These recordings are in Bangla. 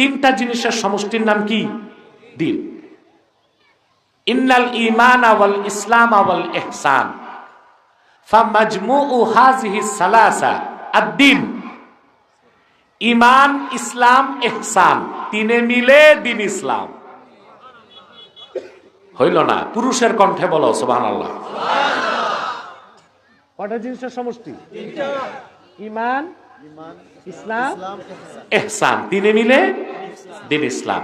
তিনটা জিনিসের সমষ্টির নাম কি? দিন। ইন্নাল ইমান আওয়াল ইসলাম আওয়াল এহসান আদ-দিন। ইমান ইসলাম, ইহসান। তিনে মিলে দিন ইসলাম। হইল না। পুরুষের কণ্ঠে বলো, সুবহানাল্লাহ। কটা জিনিসের সমষ্টি? ইমান এহসান তিনে মিলে দিন ইসলাম।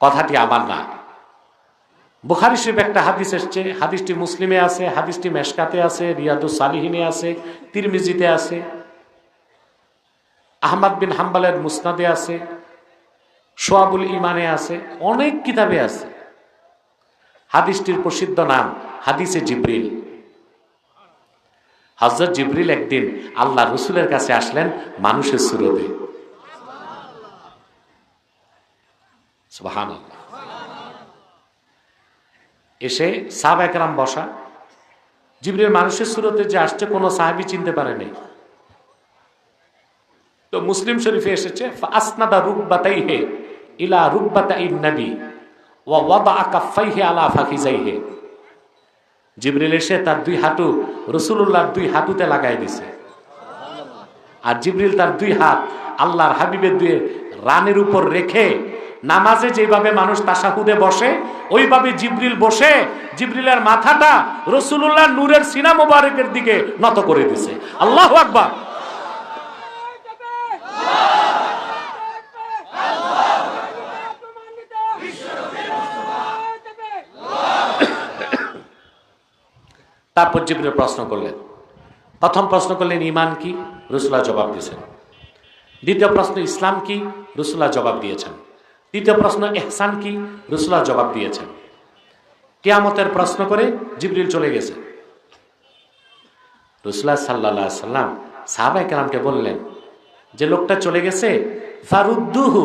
কথাটি আমার না। বুখারি শরীফ একটা হাদিস এসছে হাদিসটি মুসলিমে আছে হাদিসটি মেশকাতে আছে রিয়াদুস সালিহিনে আছে তিরমিজিতে আছে আহমদ বিন হাম্বালের মুসনাদে আছে সোয়াবুল ইমানে আছে অনেক কিতাবে আছে। হাদিসটির প্রসিদ্ধ নাম হাদিসে জিব্রিল। হজরত জিবরিল একদিন আল্লাহ রসুলের কাছে আসলেন মানুষের সুরতে এসে সাব একরাম বসা। জিব্রিল মানুষের সুরতে যে আসছে, কোনো সাহাবি চিনতে পারেনি। তো মুসলিম শরীফে এসেছে আসনাদা রুকবাতাই হে ইলা রুকবাতাই নবী ওয়া ওয়াদা কাফাইহে আলা ফাকিজাইহে জিবরিল এসে তার দুই হাঁটু রসুল্লাহর দুই হাঁটুতে লাগাই দিছে। আর জিবরিল তার দুই হাত আল্লাহর হাবিবের দুই রানের উপর রেখে নামাজে যেভাবে মানুষ তাসাহুদে বসে, ওইভাবে জিবরিল বসে জিবরিলের মাথাটা রসুল্লাহ নূরের সিনা মোবারকের দিকে নত করে দিছে। আল্লাহ আকবার। তারপর জিবরিল প্রশ্ন করলেন। প্রথম প্রশ্ন করলেন ইমান কি? রসুল্লাহ জবাব দিয়েছেন। দ্বিতীয় প্রশ্ন, ইসলাম কি? রসুল্লাহ জবাব দিয়েছেন। তৃতীয় প্রশ্ন এহসান কি? রসুল্লাহ জবাব দিয়েছেন। কেয়ামতের প্রশ্ন করে জিবরিল চলে গেছে। রসুল্লাহ সাল্লা সাল্লাম সাহাবাই কালামকে বললেন, যে লোকটা চলে গেছে, ফারুদ্দুহু,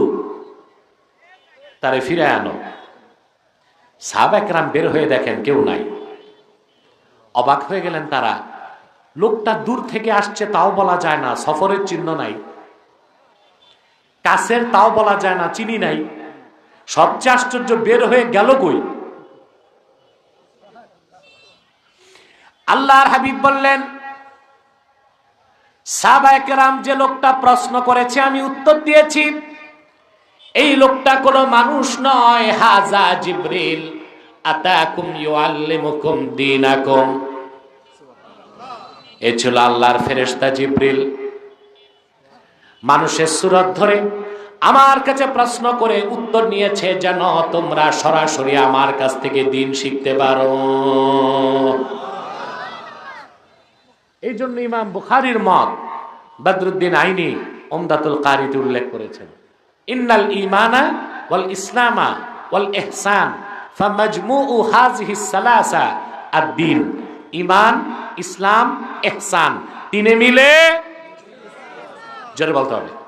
তারে ফিরে আনো। সাহাবা একরাম বের হয়ে দেখেন কেউ নাই। অবাক হয়ে গেলেন তারা। লোকটা দূর থেকে আসছে, তাও বলা যায় না, সফরের চিহ্ন নাই। কাছের তাও বলা যায় না, চিনি নাই। সবচেয়ে আশ্চর্য, বের হয়ে গেল কই? আল্লাহর হাবিব বললেন সাবায়কেরাম যে লোকটা প্রশ্ন করেছে, আমি উত্তর দিয়েছি, এই লোকটা কোনো মানুষ নয়, হাজা জিব্রিল। আতাকুম ইউআল্লিমুকুম দীনাকুম। এ ছিল আল্লাহর ফেরেশতা জিব্রিল। মানুষের সুরত ধরে আমার কাছে প্রশ্ন করে উত্তর নিয়েছে যেন তোমরা সরাসরি আমার কাছ থেকে দিন শিখতে পারো। এই জন্য ইমাম বুখারির মত বদরুদ্দিন আইনি ওমদাতুল কারিতে উল্লেখ করেছেন। ইন্নাল ইমানা ওয়াল ইসলামা ওয়াল ইহসান। ফামাজমুউ হাযিহি সালাসা আদ-দ্বীন ইসলাম ইহসান। তিনে মিলে জোরে বলতে হবে।